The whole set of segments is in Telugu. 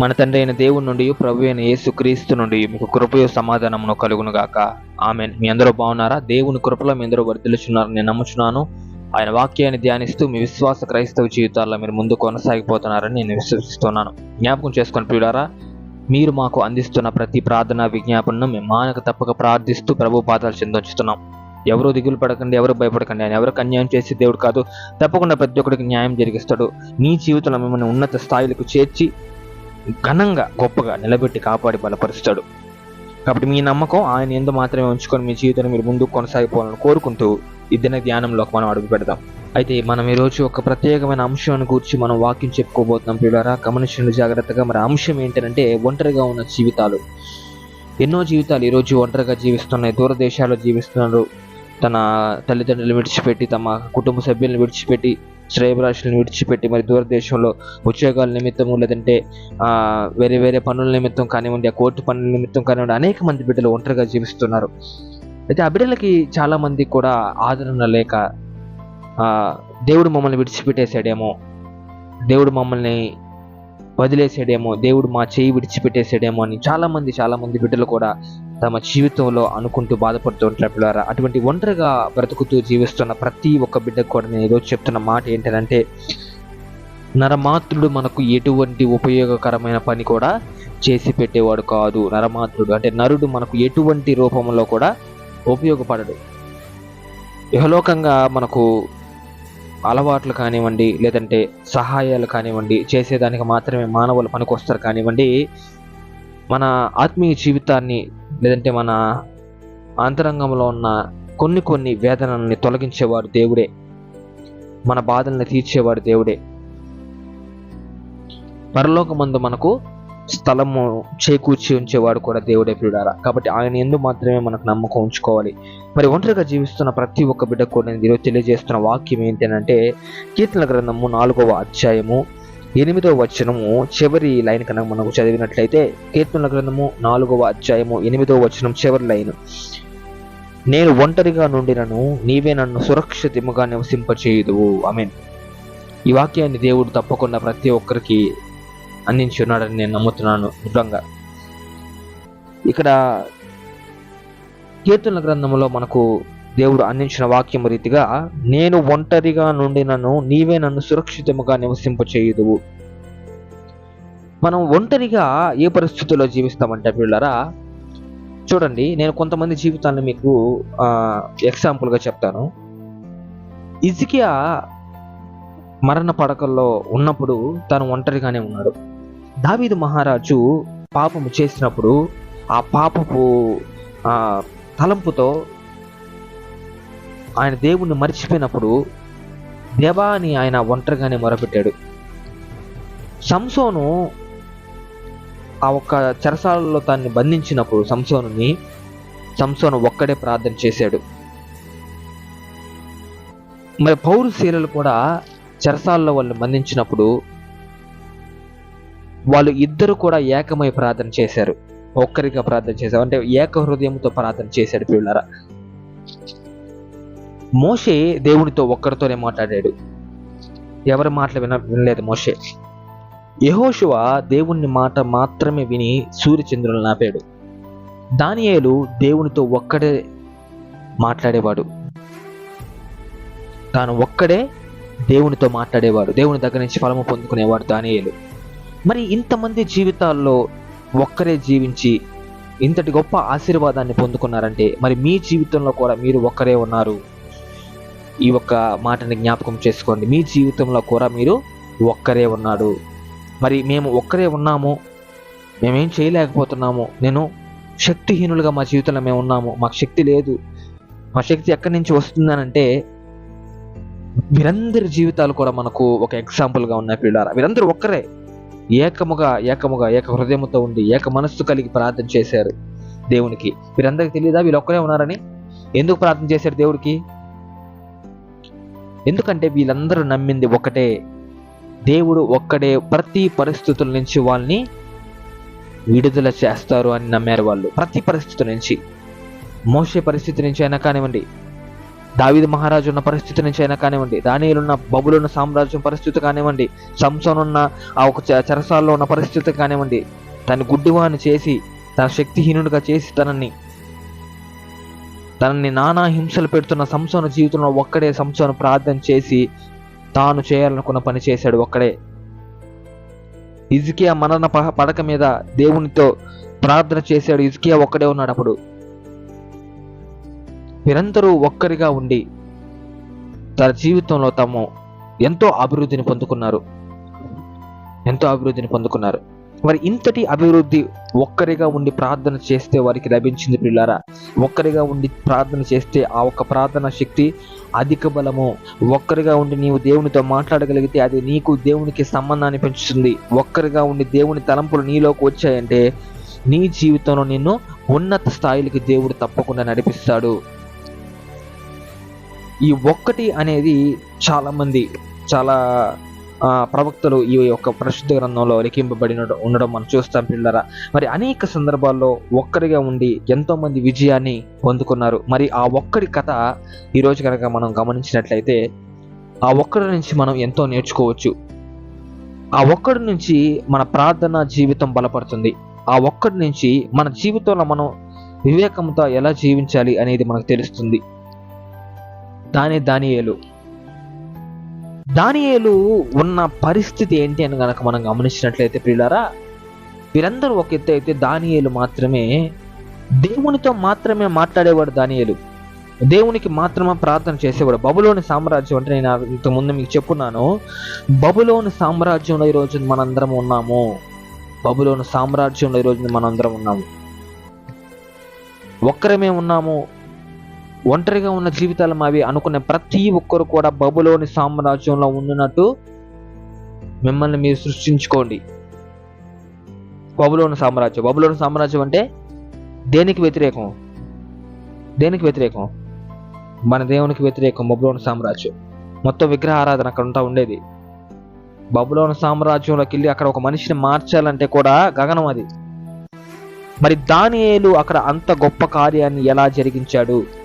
మన తండ్రి అయిన దేవుని నుండి ప్రభు అయిన యేసు క్రీస్తు నుండి మీకు కృపయు సమాధానమును కలుగును గాక. ఆమె మీ అందరూ బాగున్నారా? దేవుని కృపలో మీ అందరూ వర్ధిల్లుచున్నారని నేను నమ్ముచున్నాను. ఆయన వాక్యాన్ని ధ్యానిస్తూ మీ విశ్వాస క్రైస్తవ జీవితాల్లో మీరు ముందు కొనసాగిపోతున్నారని నేను విశ్వసిస్తున్నాను. జ్ఞాపకం చేసుకొని ప్రియులారా మీరు మాకు అందిస్తున్న ప్రతి ప్రార్థన విజ్ఞాపనను మేము మానక తప్పక ప్రార్థిస్తూ ప్రభు పాదాలు చెందొచ్చుతున్నాం ఎవరు దిగులు పడకండి ఎవరు భయపడకండి ఆయన ఎవరికి అన్యాయం చేసి దేవుడు కాదు తప్పకుండా ప్రతి ఒక్కరికి న్యాయం జరిగిస్తాడు. నీ జీవితంలో మిమ్మల్ని ఉన్నత స్థాయిలకు చేర్చి ఘనంగా గొప్పగా నిలబెట్టి కాపాడి బలపరుస్తాడు. కాబట్టి మీ నమ్మకం ఆయన ఎందు మాత్రమే ఉంచుకొని మీ జీవితాన్ని మీరు ముందుకు కొనసాగిపోవాలని కోరుకుంటూ ఈ దిన ధ్యానంలోకి మనం అడుగు పెడదాం. అయితే మనం ఈరోజు ఒక ప్రత్యేకమైన అంశాన్ని గురించి మనం వాక్యం చెప్పుకోబోతున్నాం పిల్లరా గమనించండి జాగ్రత్తగా. మరి అంశం ఏంటంటే ఒంటరిగా ఉన్న జీవితాలు. ఎన్నో జీవితాలు ఈరోజు ఒంటరిగా జీవిస్తున్నాయి. దూరదేశాల్లో జీవిస్తున్నారు. తన తల్లిదండ్రులు విడిచిపెట్టి తమ కుటుంబ సభ్యులను విడిచిపెట్టి శ్రేయభిలాషులను విడిచిపెట్టి మరి దూరదేశంలో ఉద్యోగాల నిమిత్తము లేదంటే వేరే వేరే పనుల నిమిత్తం కానివ్వండి ఆ కోర్టు పనుల నిమిత్తం కానివ్వండి అనేక మంది బిడ్డలు ఒంటరిగా జీవిస్తున్నారు. అయితే ఆ బిడ్డలకి చాలా మంది కూడా ఆదరణ లేక దేవుడు మమ్మల్ని విడిచిపెట్టేశాడేమో దేవుడు మమ్మల్ని వదిలేసాడేమో దేవుడు మా చేయి విడిచిపెట్టేసాడేమో అని చాలా మంది చాలా మంది బిడ్డలు కూడా తమ జీవితంలో అనుకుంటూ బాధపడుతూ ఉంటారు అటువంటి ఒంటరిగా బ్రతుకుతూ జీవిస్తున్న ప్రతి ఒక్క బిడ్డకు కూడా నేను ఈరోజు చెప్తున్న మాట ఏంటంటే నరమాత్రుడు మనకు ఎటువంటి ఉపయోగకరమైన పని కూడా చేసి పెట్టేవాడు కాదు నరమాత్రుడు. అంటే నరుడు మనకు ఎటువంటి రూపంలో కూడా ఉపయోగపడడు. యహలోకంగా మనకు అలవాట్లు కానివ్వండి లేదంటే సహాయాలు కానివ్వండి చేసేదానికి మాత్రమే మానవులు పనికొస్తారు కానివ్వండి మన ఆత్మీయ జీవితాన్ని లేదంటే మన అంతరంగంలో ఉన్న కొన్ని కొన్ని వేదనల్ని తొలగించేవాడు దేవుడే. మన బాధల్ని తీర్చేవాడు దేవుడే. పరలోకమందు మనకు స్థలము చేకూర్చి ఉంచేవాడు కూడా దేవుడే ప్రియుడారా కాబట్టి ఆయన ఎందు మాత్రమే మనకు నమ్మకం ఉంచుకోవాలి. మరి ఒంటరిగా జీవిస్తున్న ప్రతి ఒక్క బిడ్డ కూడా నేను ఈరోజు తెలియజేస్తున్న వాక్యం ఏంటంటే కీర్తన గ్రంథము నాలుగవ అధ్యాయము ఎనిమిదో వచనము చివరి లైన్ కనుక మనకు చదివినట్లయితే కీర్తనల గ్రంథము నాలుగవ అధ్యాయము ఎనిమిదో వచనం చివరి లైన్. నేను ఒంటరిగా నుండినను నీవే నన్ను సురక్షితముగా నివసింపచేయుదువు. మీన్ ఈ వాక్యాన్ని దేవుడు తప్పకుండా ప్రతి ఒక్కరికి అందించి ఉన్నాడని నేను నమ్ముతున్నాను దృఢంగా ఇక్కడ కీర్తనల గ్రంథంలో మనకు దేవుడు అందించిన వాక్యం రీతిగా నేను ఒంటరిగా నుండి నన్ను నీవే నన్ను సురక్షితముగా నివసింపచేయుదువు. మనం ఒంటరిగా ఏ పరిస్థితుల్లో జీవిస్తామంటే పిల్లరా చూడండి నేను కొంతమంది జీవితాన్ని మీకు ఎగ్జాంపుల్గా చెప్తాను. ఇజికియా మరణ పడకల్లో ఉన్నప్పుడు తను ఒంటరిగానే ఉన్నాడు. దావీదు మహారాజు పాపము చేసినప్పుడు ఆ పాపపు తలంపుతో ఆయన దేవుణ్ణి మర్చిపోయినప్పుడు దేవా అని ఆయన ఒంటరిగానే మొరపెట్టాడు. సంసోను ఆ ఒక్క చెరసాలలో తాన్ని బంధించినప్పుడు సంసోనుని సంసోను ఒక్కడే ప్రార్థన చేశాడు. మరి పౌరు శీలలు కూడా చెరసాలలో వాళ్ళని బంధించినప్పుడు వాళ్ళు ఇద్దరు కూడా ఏకమై ప్రార్థన చేశారు. ఒక్కరిగా ప్రార్థన చేశారు. అంటే ఏక హృదయంతో ప్రార్థన చేశాడు పిల్లరా మోషే దేవునితో ఒక్కరితోనే మాట్లాడాడు. ఎవరి మాటలు విన వినలేదు మోషే. యెహోషువ దేవుని మాట మాత్రమే విని సూర్యచంద్రులను నాపాడు దానియేలు దేవునితో ఒక్కడే మాట్లాడేవాడు. తాను ఒక్కడే దేవునితో మాట్లాడేవాడు. దేవుని దగ్గర నుంచి ఫలము పొందుకునేవాడు దానియేలు. మరి ఇంతమంది జీవితాల్లో ఒక్కరే జీవించి ఇంతటి గొప్ప ఆశీర్వాదాన్ని పొందుకున్నారంటే మరి మీ జీవితంలో కూడా మీరు ఒక్కరే ఉన్నారు? ఈ ఒక్క మాటని జ్ఞాపకం చేసుకోండి. మీ జీవితంలో కూడా మీరు ఒక్కరే ఉన్నాడు. మరి మేము ఒక్కరే ఉన్నాము. మేమేం చేయలేకపోతున్నాము. నేను శక్తిహీనులుగా మా జీవితంలో మేము ఉన్నాము. మాకు శక్తి లేదు. మా శక్తి ఎక్కడి నుంచి వస్తుందనంటే వీరందరి జీవితాలు కూడా మనకు ఒక ఎగ్జాంపుల్గా ఉన్నాయి పిల్లారా వీరందరూ ఒక్కరే. ఏకముగా ఏకముగా ఏక హృదయముతో ఉండి ఏక మనస్సు కలిగి ప్రార్థన చేశారు దేవునికి. వీరందరికీ తెలియదా వీళ్ళు ఒక్కరే ఉన్నారని? ఎందుకు ప్రార్థన చేశారు దేవుడికి? ఎందుకంటే వీళ్ళందరూ నమ్మింది ఒకటే. దేవుడు ఒక్కడే ప్రతి పరిస్థితుల నుంచి వాళ్ళని విడుదల చేస్తారు అని నమ్మారు వాళ్ళు. ప్రతి పరిస్థితి నుంచి. మోసే పరిస్థితి నుంచి అయినా కానివ్వండి దావిద మహారాజు ఉన్న పరిస్థితి నుంచి అయినా కానివ్వండి దానియులున్న బబులున్న సామ్రాజ్యం పరిస్థితి కానివ్వండి సంసోన్ ఉన్న ఆ ఒక చ- చెరసాల్లో ఉన్న పరిస్థితి కానివ్వండి తను గుడ్డివాన్ని చేసి తన శక్తిహీనుడిగా చేసి తనని తనని నానా హింసలు పెడుతున్న సంసోన జీవితంలో ఒక్కడే సంసోను ప్రార్థన చేసి తాను చేయాలనుకున్న పని చేశాడు ఒక్కడే. ఇజ్కియా మరణ ప- పడక మీద దేవునితో ప్రార్థన చేశాడు. ఇజ్కియా ఒక్కడే ఉన్నాడు అప్పుడు. వీరందరూ ఒక్కరిగా ఉండి తన జీవితంలో తాము ఎంతో అభివృద్ధిని పొందుకున్నారు. ఎంతో అభివృద్ధిని పొందుకున్నారు. మరి ఇంతటి అభివృద్ధి ఒక్కరిగా ఉండి ప్రార్థన చేస్తే వారికి లభించింది పిల్లారా ఒక్కరిగా ఉండి ప్రార్థన చేస్తే ఆ ఒక్క ప్రార్థన శక్తి అధిక బలము. ఒక్కరిగా ఉండి నీవు దేవునితో మాట్లాడగలిగితే అది నీకు దేవునికి సంబంధాన్ని పెంచుతుంది. ఒక్కరిగా ఉండి దేవుని తలంపులు నీలోకి వచ్చాయంటే నీ జీవితంలో నిన్ను ఉన్నత స్థాయిలకి దేవుడు తప్పకుండా నడిపిస్తాడు. ఈ ఒక్కటి అనేది చాలామంది చాలా ప్రవక్తలు ఈ యొక్క పరిశుద్ధ గ్రంథంలో లిఖింపబడి ఉండడం మనం చూస్తాం పిల్లరా. మరి అనేక సందర్భాల్లో ఒక్కరిగా ఉండి ఎంతో మంది విజయాన్ని పొందుకున్నారు. మరి ఆ ఒక్కడి కథ ఈరోజు కనుక మనం గమనించినట్లయితే ఆ ఒక్కడి నుంచి మనం ఎంతో నేర్చుకోవచ్చు. ఆ ఒక్కడి నుంచి మన ప్రార్థన జీవితం బలపడుతుంది. ఆ ఒక్కడి నుంచి మన జీవితంలో మనం వివేకంతో ఎలా జీవించాలి అనేది మనకు తెలుస్తుంది. దాని దానియేలు. దానియేలు ఉన్న పరిస్థితి ఏంటి అని కనుక మనం గమనించినట్లయితే ప్రియులారా వీరందరూ ఒక ఎత్తు అయితే దానియేలు మాత్రమే దేవునితో మాత్రమే మాట్లాడేవాడు దానియేలు. దేవునికి మాత్రమే ప్రార్థన చేసేవాడు. బబులోని సామ్రాజ్యం అంటే నేను ఇంతకుముందు మీకు చెప్పున్నాను. బబులోని సామ్రాజ్యంలో ఈరోజు మనందరం ఉన్నాము. బబులోని సామ్రాజ్యంలో ఈరోజు మనందరం ఉన్నాము. ఒక్కరమే ఉన్నాము. ఒంటరిగా ఉన్న జీవితాలు మావి అనుకునే ప్రతి ఒక్కరు కూడా బబులోని సామ్రాజ్యంలో ఉన్నట్టు మిమ్మల్ని మీరు సృష్టించుకోండి. బబులోని సామ్రాజ్యం. బబులోని సామ్రాజ్యం అంటే దేనికి వ్యతిరేకం? దేనికి వ్యతిరేకం? మన దేవునికి వ్యతిరేకం బబులోని సామ్రాజ్యం. మొత్తం విగ్రహ ఆరాధన అక్కడ ఉంటా ఉండేది. బబులోని సామ్రాజ్యంలోకి వెళ్ళి అక్కడ ఒక మనిషిని మార్చాలంటే కూడా గగనం అది. మరి దానియేలు అక్కడ అంత గొప్ప కార్యాన్ని ఎలా జరిగించాడు?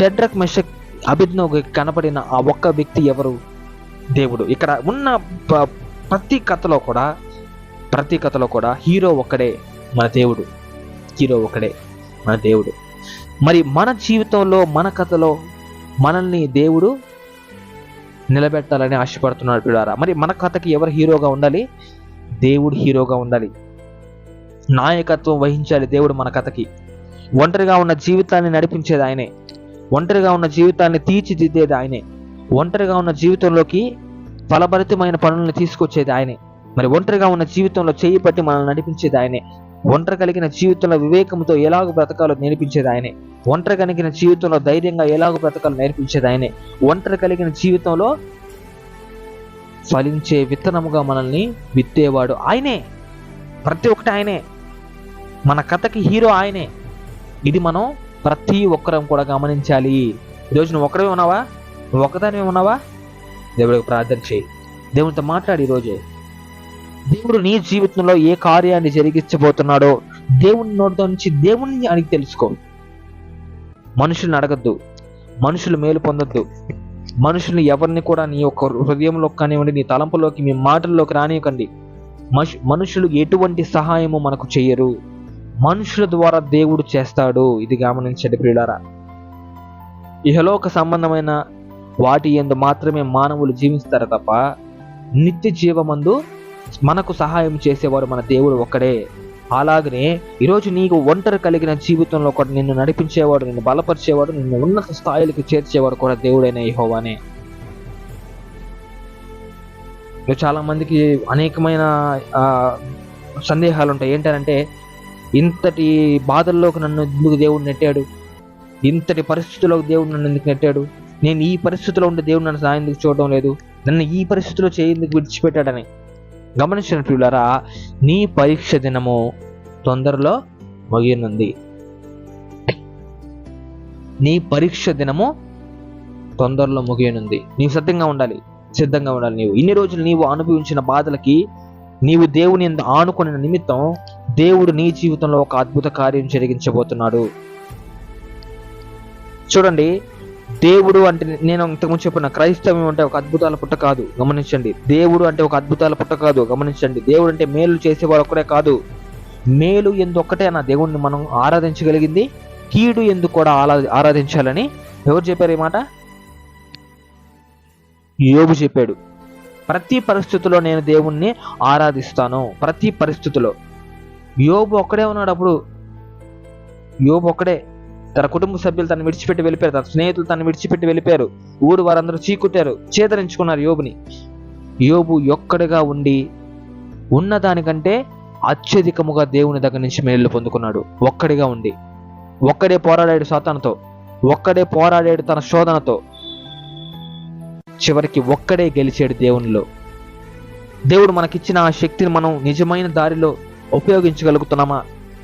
షడ్రక్ మెషక్ అభిజ్ఞకు కనపడిన ఆ ఒక్క వ్యక్తి ఎవరు? దేవుడు. ఇక్కడ ఉన్న ప్రతి కథలో కూడా ప్రతి కథలో కూడా హీరో ఒక్కడే మన దేవుడు. హీరో ఒకడే మన దేవుడు. మరి మన జీవితంలో మన కథలో మనల్ని దేవుడు నిలబెట్టాలని ఆశపడుతున్నాడు పిల్లారా. మరి మన కథకి ఎవరు హీరోగా ఉండాలి? దేవుడు హీరోగా ఉండాలి. నాయకత్వం వహించాలి దేవుడు మన కథకి. ఒంటరిగా ఉన్న జీవితాన్ని నడిపించేది ఆయనే. ఒంటరిగా ఉన్న జీవితాన్ని తీర్చిదిద్దేది ఆయనే. ఒంటరిగా ఉన్న జీవితంలోకి ఫలభరితమైన పనులను తీసుకొచ్చేది ఆయనే. మరి ఒంటరిగా ఉన్న జీవితంలో చేయి పట్టి మనల్ని నడిపించేది ఆయనే. ఒంటరి కలిగిన జీవితంలో వివేకంతో ఎలాగ బ్రతకాలో నేర్పించేది ఆయనే. ఒంటరి కలిగిన జీవితంలో ధైర్యంగా ఎలాగ బ్రతకాలో నేర్పించేది ఆయనే. ఒంటరి కలిగిన జీవితంలో ఫలించే విత్తనముగా మనల్ని విత్తేవాడు ఆయనే. ప్రతి ఒక్కటి ఆయనే. మన కథకి హీరో ఆయనే. ఇది మనం ప్రతి ఒక్కరం కూడా గమనించాలి. ఈరోజు నువ్వు ఒక్కడమే ఉన్నావా? నువ్వు ఒక్కదానివే ఉన్నావా? దేవుడికి ప్రార్థన చేయి. దేవునితో మాట్లాడి ఈరోజు దేవుడు నీ జీవితంలో ఏ కార్యాన్ని జరిగించబోతున్నాడో దేవుని నోటితో నుంచి దేవుణ్ణి అడిగి తెలుసుకో. మనుషులను అడగద్దు. మనుషులు మేలు పొందొద్దు. మనుషుల్ని ఎవరిని కూడా నీ యొక్క హృదయంలో కానివ్వండి నీ తలంపులోకి మీ మాటల్లోకి రానివ్వకండి మనుషు- మనుషులు ఎటువంటి సహాయము మనకు చేయరు మనుషుల ద్వారా దేవుడు చేస్తాడు. ఇది గమనించండి ప్రియులారా. ఇహలోక సంబంధమైన వాటి ఎందు మాత్రమే మానవులు జీవిస్తారు తప్ప నిత్య జీవమందు మనకు సహాయం చేసేవారు మన దేవుడు ఒక్కడే. అలాగనే ఈరోజు నీకు ఒంటరి కలిగిన జీవితంలో ఒకటి నిన్ను నడిపించేవాడు నిన్ను బలపరిచేవాడు నిన్ను ఉన్నత స్థాయిలకు చేర్చేవాడు కూడా దేవుడైన యెహోవానే. చాలా మందికి అనేకమైన సందేహాలు ఉంటాయి. ఏంటంటే ఇంతటి బాధల్లోకి నన్ను ఎందుకు దేవుడు నెట్టాడు? ఇంతటి పరిస్థితుల్లో దేవుడు నన్ను ఎందుకు నెట్టాడు? నేను ఈ పరిస్థితిలో ఉండే దేవుడు నన్ను సాయం ఎందుకు లేదు? నన్ను ఈ పరిస్థితిలో చేయందుకు విడిచిపెట్టాడని? గమనించినట్లులారా నీ పరీక్ష దినము తొందరలో ముగియనుంది. నీ పరీక్ష దినము తొందరలో ముగియనుంది. నీవు సిద్ధంగా ఉండాలి సిద్ధంగా ఉండాలి నీవు. ఇన్ని రోజులు నీవు అనుభవించిన బాధలకి నీవు దేవుని యందు ఆనుకున్న నిమిత్తం దేవుడు నీ జీవితంలో ఒక అద్భుత కార్యం జరిగించబోతున్నాడు. చూడండి దేవుడు అంటే నేను ఇంతకుముందు చెప్పిన క్రైస్తవం అంటే ఒక అద్భుతాల పుట్ట కాదు గమనించండి. దేవుడు అంటే ఒక అద్భుతాల పుట్ట కాదు గమనించండి. దేవుడు అంటే మేలు చేసేవాడు ఒక్కడే కాదు. మేలు ఎందు నా దేవుణ్ణి మనం ఆరాధించగలిగింది కీడు ఎందుకు కూడా ఆరా ఆరాధించాలని. ఎవరు చెప్పారు ఈ మాట? యోబు చెప్పాడు ప్రతి పరిస్థితిలో నేను దేవుణ్ణి ఆరాధిస్తాను ప్రతి పరిస్థితిలో. యోబు ఒక్కడే ఉన్నాడు అప్పుడు. యోబు ఒక్కడే. తన కుటుంబ సభ్యులు తను విడిచిపెట్టి వెళ్ళిపోయారు. తన స్నేహితులు తను విడిచిపెట్టి వెళ్ళిపోయారు. ఊరు వారందరూ చీకుట్టారు. చేదరించుకున్నారు యోబుని. యోబు ఒక్కడిగా ఉండి ఉన్నదానికంటే అత్యధికముగా దేవుని దగ్గర నుంచి మేలు పొందుకున్నాడు. ఒక్కడిగా ఉండి. ఒక్కడే పోరాడాడు సాతానుతో. ఒక్కడే పోరాడాడు తన శోధనతో. చివరికి ఒక్కడే గెలిచాడు దేవునిలో. దేవుడు మనకిచ్చిన ఆ శక్తిని మనం నిజమైన దారిలో ఉపయోగించగలుగుతున్నామా?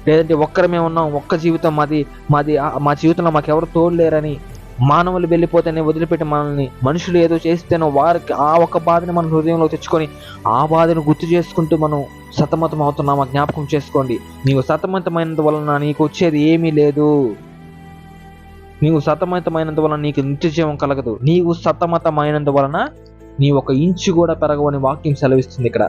లేదంటే ఒక్కరమే ఉన్నాం ఒక్క జీవితం మాది మాది మా జీవితంలో మాకు ఎవరు తోడలేరని మానవులు వెళ్ళిపోతేనే వదిలిపెట్టి మనల్ని మనుషులు ఏదో చేస్తేనో వారికి ఆ ఒక్క బాధని మన హృదయంలో తెచ్చుకొని ఆ బాధను గుర్తు చేసుకుంటూ మనం సతమతం అవుతున్నామా జ్ఞాపకం చేసుకోండి. నీవు సతమతమైనందు వలన నీకు వచ్చేది ఏమీ లేదు. నీవు సతమతమైనందు వలన నీకు నిత్యజీవం కలగదు. నీవు సతమతమైనందు వలన నీ ఒక ఇంచు కూడా పెరగవని వాక్యం సెలవిస్తుంది ఇక్కడ.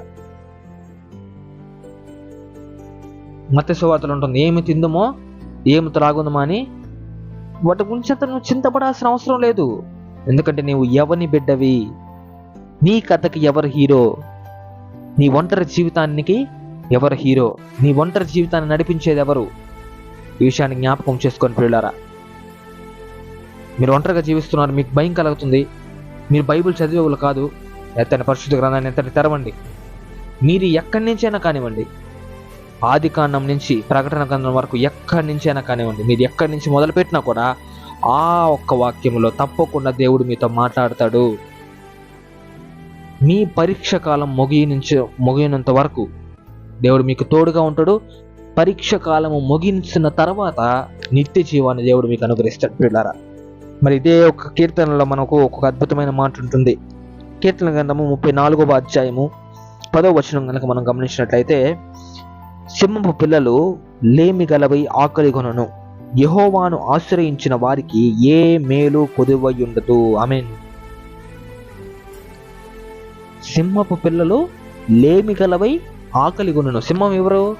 మత్స్య సువార్తలు ఉంటుంది. ఏమి తిందుమో ఏమి త్రాగుందమో అని వాటి గురించి అంత నువ్వు చింతపడాల్సిన అవసరం లేదు. ఎందుకంటే నీవు ఎవరిని బిడ్డవి? నీ కథకి ఎవరు హీరో? నీ ఒంటరి జీవితానికి ఎవరు హీరో? నీ ఒంటరి జీవితాన్ని నడిపించేది ఎవరు? ఈ విషయాన్ని జ్ఞాపకం చేసుకొని పిల్లారా మీరు ఒంటరిగా జీవిస్తున్నారు మీకు భయం కలుగుతుంది. మీరు బైబిల్ చదివేవాళ్ళు కాదు. ఎత్తని పరిశుద్ధ గ్రంథాన్ని ఎత్తని తెరవండి. మీరు ఎక్కడి నుంచైనా కానివ్వండి. ఆది కాండం నుంచి ప్రకటన గ్రంథం వరకు ఎక్కడి నుంచి అయినా కానివ్వండి మీరు ఎక్కడి నుంచి మొదలుపెట్టినా కూడా ఆ ఒక్క వాక్యంలో తప్పకుండా దేవుడు మీతో మాట్లాడతాడు. మీ పరీక్ష కాలం ముగియించ ముగినంత వరకు దేవుడు మీకు తోడుగా ఉంటాడు. పరీక్ష కాలము ముగించిన తర్వాత నిత్య జీవాన్ని దేవుడు మీకు అనుగ్రహిస్తాడు పిల్లారా మరి ఇదే ఒక కీర్తనలో మనకు ఒక అద్భుతమైన మాట ఉంటుంది. కీర్తన గ్రంథము ముప్పై నాలుగవ అధ్యాయము పదవ వచనం కనుక మనం గమనించినట్లయితే సింహపు పిల్లలు లేమి గలవై ఆకలి కొనను. యహోవాను ఆశ్రయించిన వారికి ఏ మేలు కొదువై ఉండదు సింహపు పిల్లలు లేమి గలవై ఆకలి కొనను. సింహం ఎవరు?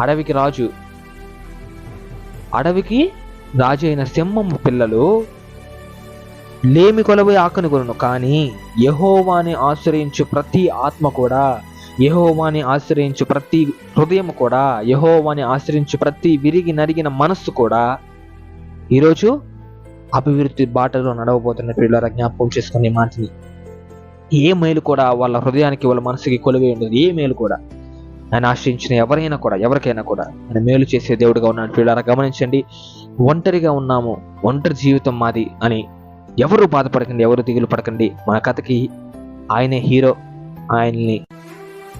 అడవికి రాజు. అడవికి రాజు అయిన సింహము పిల్లలు లేమి కొలవై ఆకలి కొనను. కానీ యహోవాని ఆశ్రయించు ప్రతి ఆత్మ కూడా యహోవాని ఆశ్రయించు ప్రతి హృదయం కూడా యహోవాని ఆశ్రయించు ప్రతి విరిగి నరిగిన మనస్సు కూడా ఈరోజు అభివృద్ధి బాటలో నడవబోతున్న పిల్లల జ్ఞాపకం చేసుకునే మాటని. ఏ మేలు కూడా వాళ్ళ హృదయానికి వాళ్ళ మనసుకి కొలువే ఉండదు. ఏ మేలు కూడా. ఆయన ఆశ్రయించిన ఎవరైనా కూడా ఎవరికైనా కూడా ఆయన మేలు చేసే దేవుడుగా ఉన్నాడు పిల్లల గమనించండి. ఒంటరిగా ఉన్నాము. ఒంటరి జీవితం మాది అని ఎవరు బాధపడకండి ఎవరు దిగులు పడకండి. మన కథకి ఆయనే హీరో. ఆయన్ని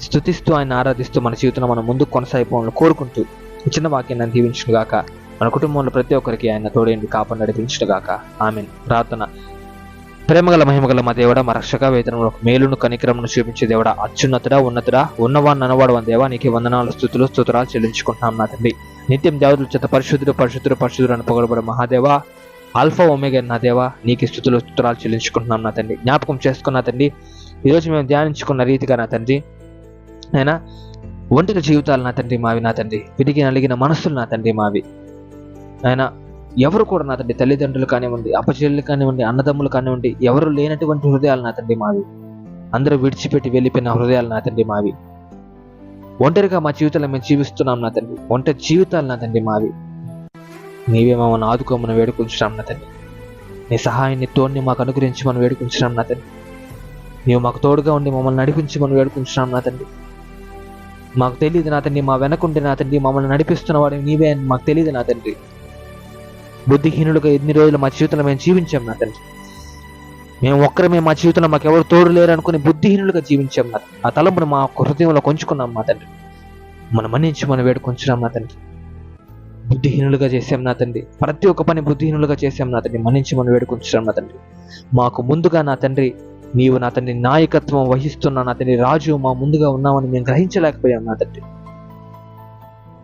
స్థుతిస్తూ ఆయన ఆరాధిస్తూ మన జీవితంలో మనం ముందుకు కొనసాగిపోవాలని కోరుకుంటూ చిన్న వాక్యాన్ని దీవించుగాక మన కుటుంబంలో ప్రతి ఒక్కరికి ఆయన తోడేంటి కాపాడు నడిపించుగాక ఆమె ప్రార్థన. ప్రేమగల మహిమగల మా దేవుడా మా రక్షక వేతనంలో మేలును కనికరమును చూపించే దేవుడా అత్యున్నతుడా ఉన్నతుడా ఉన్నవాడు అనవాడు అని దేవా నీకు వందనాలు స్థుతులు స్తోత్రాలు చెల్లించుకుంటున్నాం నా తండ్రి. నిత్యం దేవుడు చేత పరిశుద్ధుడు పరిశుద్ధుడు పరిశుద్ధుడు అని పొగడబడే మహాదేవా ఆల్ఫా ఒమేగా నా దేవా నీకు స్థుతులు స్తోత్రాలు చెల్లించుకుంటున్నాం నా తండ్రి. జ్ఞాపకం చేసుకున్న తండ్రి. ఈరోజు మేము ధ్యానించుకున్న రీతిగా నా తండ్రి నైనా ఒంటరి జీవితాలు నా తండ్రి మావి నా తండ్రి. విడిగి నలిగిన మనస్సులు నా తండ్రి మావి. ఆయన ఎవరు కూడా నా తండ్రి తల్లిదండ్రులు కానివ్వండి అపచెల్లు కానివ్వండి అన్నదమ్ములు కానివ్వండి ఎవరు లేనటువంటి హృదయాలు నా తండ్రి మావి. అందరూ విడిచిపెట్టి వెళ్ళిపోయిన హృదయాలు నా తండ్రి మావి. ఒంటరిగా మా జీవితంలో మేము జీవిస్తున్నాం నా తండ్రి. ఒంటరి జీవితాలు నా తండ్రి మావి. నీవే మమ్మల్ని ఆదుకోమని వేడుకుంటున్నాం నా తండ్రి. నీ సహాయాన్ని తోడిని మాకు అనుగ్రహించి మనం వేడుకుంటున్నాం నా తండ్రి. నీవు మాకు తోడుగా ఉండి మమ్మల్ని నడిపించి మనం వేడుకుంటున్నాం నా తండ్రి. మాకు తెలియదు నా తండ్రి మా వెనకుండి నా తండ్రి మమ్మల్ని నడిపిస్తున్నవాడు నీవే అని మాకు తెలియదు నా తండ్రి. బుద్ధిహీనులుగా ఎన్ని రోజులు మా జీవితంలో మేము జీవించాం నా తండ్రి. మేము ఒక్కరమే మా జీవితంలో మాకు ఎవరు తోడు లేరు అనుకుని బుద్ధిహీనులుగా జీవించాం నా ఆ తలంపును మా హృదయంలో కొంచుకున్నాం మా తండ్రి. మనం మన్నించి మనం వేడుకొంచున్నాం నా తండ్రి. బుద్ధిహీనులుగా చేసాం నా తండ్రి. ప్రతి ఒక్క పని బుద్ధిహీనులుగా చేసాం నా తండ్రి. మన్నించి మనం వేడుకొంచున్నాం నా తండ్రి. మాకు ముందుగా నా తండ్రి నీవు నా తండ్రి నాయకత్వం వహిస్తున్న నా తండ్రి రాజు మా ముందుగా ఉన్నామని మేము గ్రహించలేకపోయాం నా తండ్రి.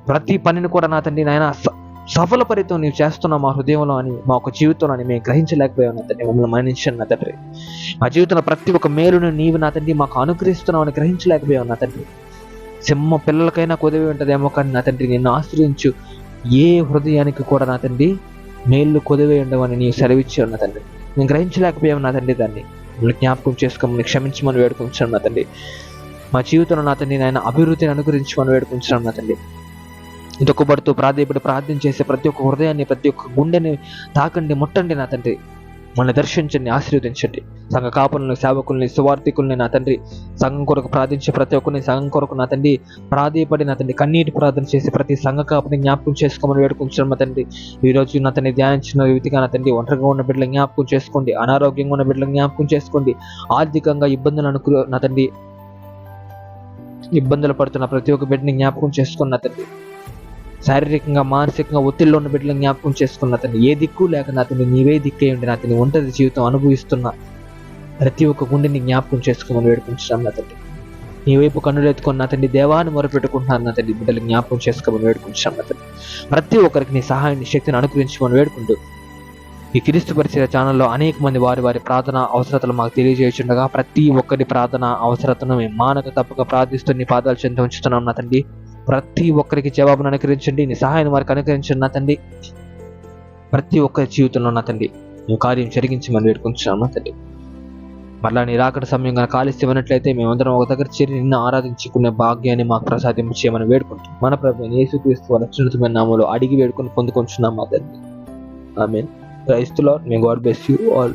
ప్రతి పనిని కూడా నా తండ్రి నాయన స- సఫలపరితం నీవు చేస్తున్న మా హృదయంలో అని మా ఒక జీవితంలో అని మేము గ్రహించలేకపోయాం నా తండ్రి. మమ్మల్ని మరణించాను నా తండ్రి. మా జీవితంలో ప్రతి ఒక్క మేలును నీవు నా తండ్రి మాకు అనుగ్రహిస్తున్నావు అని గ్రహించలేకపోయావు నా తండ్రి. సింహ పిల్లలకైనా కొదవి ఉంటుందేమో కానీ నా తండ్రి నిన్ను ఆశ్రయించు ఏ హృదయానికి కూడా నా తండ్రి మేళ్ళు కొదవి ఉండవని నీవు సెలవిచ్చావు నా తండ్రి. నేను గ్రహించలేకపోయావు నా తండ్రి దాన్ని. మమ్మల్ని జ్ఞాపకం చేసుకోమని క్షమించమని వేడుకుంటున్నాను నా తండ్రి. మా జీవితంలో నా తండ్రి నాయన అభివృద్ధిని అనుగ్రహించమని వేడుకుంటున్నాను నా తండ్రి. దుఃఖపడుతూ ప్రాధేయపడి ప్రార్థన చేసే ప్రతి ఒక్క హృదయాన్ని ప్రతి ఒక్క గుండెని తాకండి ముట్టండి నా తండ్రి. మన దర్శించండి ఆశీర్వదించండి. సంఘ కాపులను సేవకుల్ని సువార్థికుల్ని నా తండ్రి సంఘం కొరకు ప్రార్థించే ప్రతి ఒక్కరిని సంఘం కొరకు నా తండ్రి ప్రాధేయపడి నా తండ్రి కన్నీటి ప్రార్థన చేసి ప్రతి సంఘ కాపుని జ్ఞాపకం చేసుకోమని వేడుకుంటున్నాం మా తండ్రి. ఈ రోజు నా తండ్రి ధ్యానించిన రీతిగా నా తండ్రి ఒంటరిగా ఉన్న బిడ్డలు జ్ఞాపకం చేసుకోండి అనారోగ్యంగా ఉన్న బిడ్డలు జ్ఞాపకం చేసుకోండి ఆర్థికంగా ఇబ్బందులు అనుకు నా తండ్రి ఇబ్బందులు పడుతున్న ప్రతి ఒక్క బిడ్డని జ్ఞాపకం చేసుకున్న నా తండ్రి. శారీరకంగా మానసికంగా ఒత్తిడిలో ఉన్న బిడ్డలను జ్ఞాపకం చేసుకున్న అతన్ని ఏ దిక్కు లేక అతని అతన్ని నీవే దిక్కే ఉండి అతని ఒంటరి జీవితం అనుభవిస్తున్న ప్రతి ఒక్క గుండెని జ్ఞాపకం చేసుకోమని వేడుకుంటున్నాం నా తండ్రి. నీ వైపు కన్నులు ఎత్తుకున్న తండ్రి దేవాన్ని మొరపెట్టుకుంటున్నాను నా తండ్రి. బిడ్డలు జ్ఞాపకం చేసుకోమని వేడుకుంటున్నాం నా తండ్రి. ప్రతి ఒక్కరికి నీ సహాయాన్ని శక్తిని అనుగ్రహించమని వేడుకుంటూ ఈ క్రీస్తు పరిచయ ఛానల్లో అనేక మంది వారి వారి ప్రార్థన అవసరతలు మాకు తెలియజేస్తుండగా ప్రతి ఒక్కరి ప్రార్థన అవసరతను మేము మానక తప్పక ప్రార్థిస్తూ నీ పాదాలు చెంత ఉంచుతున్నాం నా తండ్రి. ప్రతి ఒక్కరికి జవాబును అనుకరించండి నీ సహాయం వారికి అనుకరించండి నా తండ్రి. ప్రతి ఒక్కరి జీవితంలో నా తండ్రి నువ్వు కార్యం జరిగించమని వేడుకుంటున్నాం నా తండ్రి. మరలా నీ రాకడ సమయంగా కనుక కాలిస్తేమన్నట్లయితే మేమందరం ఒక దగ్గర చేరి నిన్ను ఆరాధించుకునే భాగ్యాన్ని మాకు ప్రసాదింపు చేయమని వేడుకుంటాం మన ప్రభుత్వం యేసుక్రీస్తు వాళ్ళ అత్యున్నతమైన నామములో అడిగి వేడుకొని పొందుకుంటున్నాం మా తండ్రి. I mean క్రైస్తులో may God bless you all